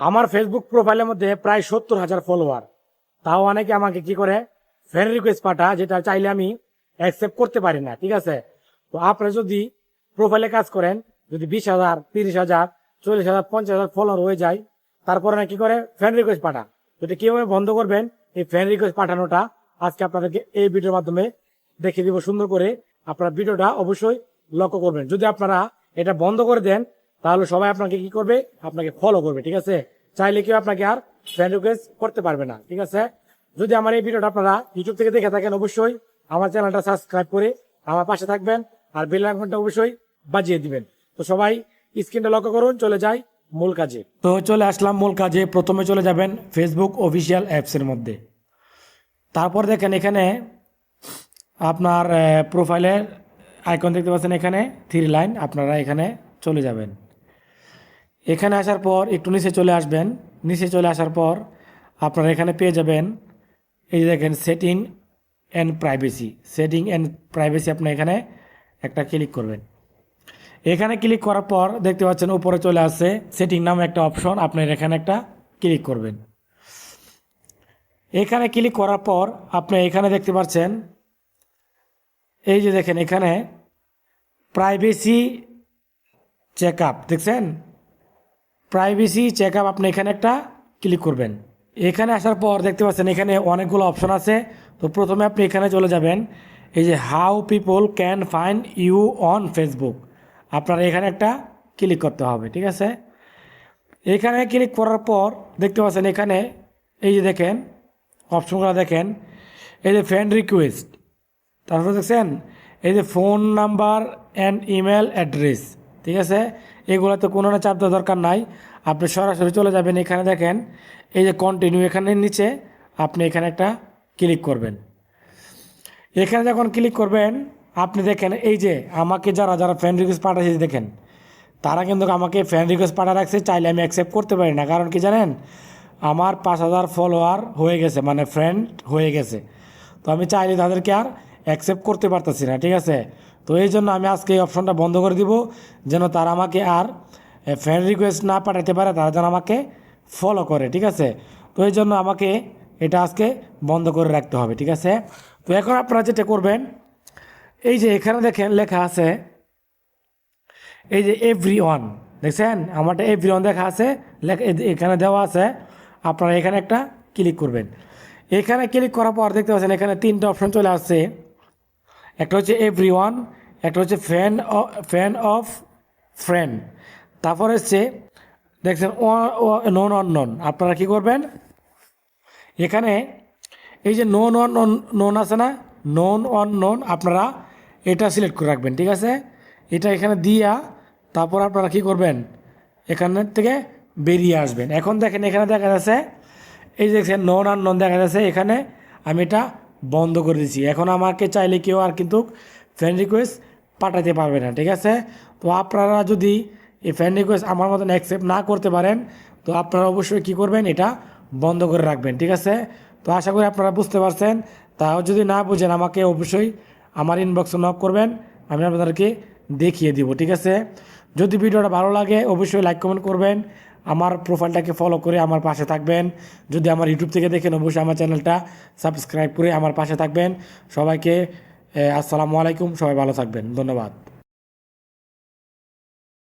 আমার ফেসবুক প্রোফাইলের মধ্যে প্রায় সত্তর হাজার ফলোয়ার তাও অনেকে আমাকে কি করে? ফ্রেন্ড রিকোয়েস্ট পাঠা, যেটা চাইলে আমি অ্যাকসেপ্ট করতে পারি না, ঠিক আছে? তো আপনারা যদি প্রোফাইলে কাজ করেন, যদি বিশ হাজার, তিরিশ হাজার, চল্লিশ হাজার, পঞ্চাশ হাজার ফলোয়ার হয়ে যায়, তারপরে না কি করে? ফ্রেন্ড রিকোয়েস্ট পাঠা। যদি কীভাবে বন্ধ করবেন? এই ফ্রেন্ড রিকোয়েস্ট পাঠানোটা আজকে আপনাদেরকে এই ভিডিওর মাধ্যমে দেখিয়ে দিব সুন্দর করে। আপনারা ভিডিওটা অবশ্যই লক্ষ্য করবেন। যদি আপনারা এটা বন্ধ করে দেন তাহলে সবাই আপনাকে কি করবে? আপনাকে ফলো করবে, ঠিক আছে? চাইলে কেউ আপনাকে আর ফ্রেন্ড রিকোয়েস্ট করতে পারবে না, ঠিক আছে? যদি আমার এই ভিডিওটা আপনারা ইউটিউব থেকে দেখে থাকেন, অবশ্যই আমার চ্যানেলটা সাবস্ক্রাইব করে আমার পাশে থাকবেন আর বেল আইকনটা অবশ্যই বাজিয়ে দিবেন। তো সবাই স্ক্রিনটা লক্ষ্য করুন, চলে যাই মূল কাজে। তো চলে আসলাম মূল কাজে, প্রথমে চলে যাবেন ফেসবুক অফিসিয়াল অ্যাপসের মধ্যে। তারপর দেখেন এখানে আপনার প্রোফাইলের আইকন দেখতে পাচ্ছেন এখানে থ্রি লাইন আপনারা এখানে চলে যাবেন। এখানে আসার পর একটু নিচে চলে আসবেন। নিচে চলে আসার পর আপনারা এখানে পেয়ে যাবেন এই যে দেখেন setting and privacy setting and privacy আপনি এখানে একটা ক্লিক করবেন। এখানে ক্লিক করার পর দেখতে পাচ্ছেন উপরে চলে আসছে সেটিং নামে একটা অপশন আপনার এখানে একটা ক্লিক করবেন। এখানে ক্লিক করার পর আপনি এখানে দেখতে পাচ্ছেন এই যে দেখেন এখানে প্রাইভেসি চেক আপ দেখছেন? প্রাইভেসি চেক আপ আপনি এখানে একটা ক্লিক করবেন। এখানে আসার পর দেখতে পাচ্ছেন এখানে অনেকগুলো অপশন আছে। তো প্রথমে আপনি এখানে চলে যাবেন। এই যে how people can find you on Facebook আপনার এখানে একটা ক্লিক করতে হবে, ঠিক আছে? এখানে ক্লিক করার পর দেখতে পাচ্ছেন এখানে এই যে দেখেন অপশনগুলো দেখেন। এই যে ফ্রেন্ড রিকোয়েস্ট তারপর দেখছেন, এই যে phone number and email address ঠিক আছে? এগুলোতে কোনো না চাপ দেওয়ার দরকার নাই। আপনি সরাসরি চলে যাবেন এখানে, দেখেন, এই যে কন্টিনিউ এখানে নিচে, আপনি এখানে একটা ক্লিক করবেন। এখানে যখন ক্লিক করবেন, আপনি দেখেন, এই যে আমাকে যারা যারা ফ্রেন্ড রিকোয়েস্ট পাঠাচ্ছে দেখেন, তারা কিন্তু আমাকে ফ্রেন্ড রিকোয়েস্ট পাঠা রাখছে, চাইলে আমি অ্যাকসেপ্ট করতে পারি না। কারণ কি জানেন? আমার পাঁচ হাজার ফলোয়ার হয়ে গেছে মানে ফ্রেন্ড হয়ে গেছে। তো আমি চাইলে তাদেরকে আর অ্যাকসেপ্ট করতে পারতেছি না, ঠিক আছে? তো এই জন্য আমি আজকে এই অপশনটা বন্ধ করে দিব, যেন তারা আমাকে আর ফ্রেন্ড রিকোয়েস্ট না পাঠাতে পারে, তারা যেন আমাকে ফলো করে, ঠিক আছে? তো এই জন্য আমাকে এটা আজকে বন্ধ করে রাখতে হবে, ঠিক আছে? তো এখন আপনারা যেটা করবেন, এই যে এখানে দেখেন লেখা আছে, এই যে এভরি ওয়ান দেখছেন? আমারটা এভরি ওয়ান দেখা আছে এখানে দেওয়া আছে, আপনারা এখানে একটা ক্লিক করবেন। এখানে ক্লিক করার পর দেখতে পাচ্ছেন এখানে তিনটা অপশন চলে আসছে। একটা হচ্ছে এভরি ওয়ান একটা হচ্ছে ফ্যান ফ্যান অফ ফ্রেন্ড তারপর হচ্ছে, দেখছেন নন অন নন আপনারা কি করবেন? এখানে এই যে নোন অন নন আছে না? নন অন নন আপনারা এটা সিলেক্ট করে রাখবেন, ঠিক আছে? এটা এখানে দিয়া, তারপর আপনারা কি করবেন? এখানের থেকে বেরিয়ে আসবেন। এখন দেখেন, এখানে দেখা যাচ্ছে, এই যে দেখছেন নন আর নন দেখা যাচ্ছে, এখানে আমি এটা বন্ধ করে দিচ্ছি এখন আমাকে চাইলে কেউ আর কিন্তু ফ্রেন্ড রিকোয়েস্ট পাঠাতে পারবে না, ঠিক আছে? তো আপনারা যদি এই ফ্রেন্ড রিকোয়েস্ট আমার মতন অ্যাকসেপ্ট না করতে পারেন, তো আপনারা অবশ্যই কী করবেন? এটা বন্ধ করে রাখবেন, ঠিক আছে? তো আশা করি আপনারা বুঝতে পারছেন। তাও যদি না বুঝেন, আমাকে অবশ্যই আমার ইনবক্সে নক করবেন। আমি আপনাদেরকে দেখিয়ে দিব, ঠিক আছে? যদি ভিডিওটা ভালো লাগে, অবশ্যই লাইক কমেন্ট করবেন। আমার প্রোফাইলটাকে ফলো করে আমার পাশে থাকবেন। যদি আমার ইউটিউব থেকে দেখেন, অবশ্যই আমার চ্যানেলটা সাবস্ক্রাইব করে আমার পাশে থাকবেন। সবাইকে আসসালামু আলাইকুম, সবাই ভালো থাকবেন। ধন্যবাদ।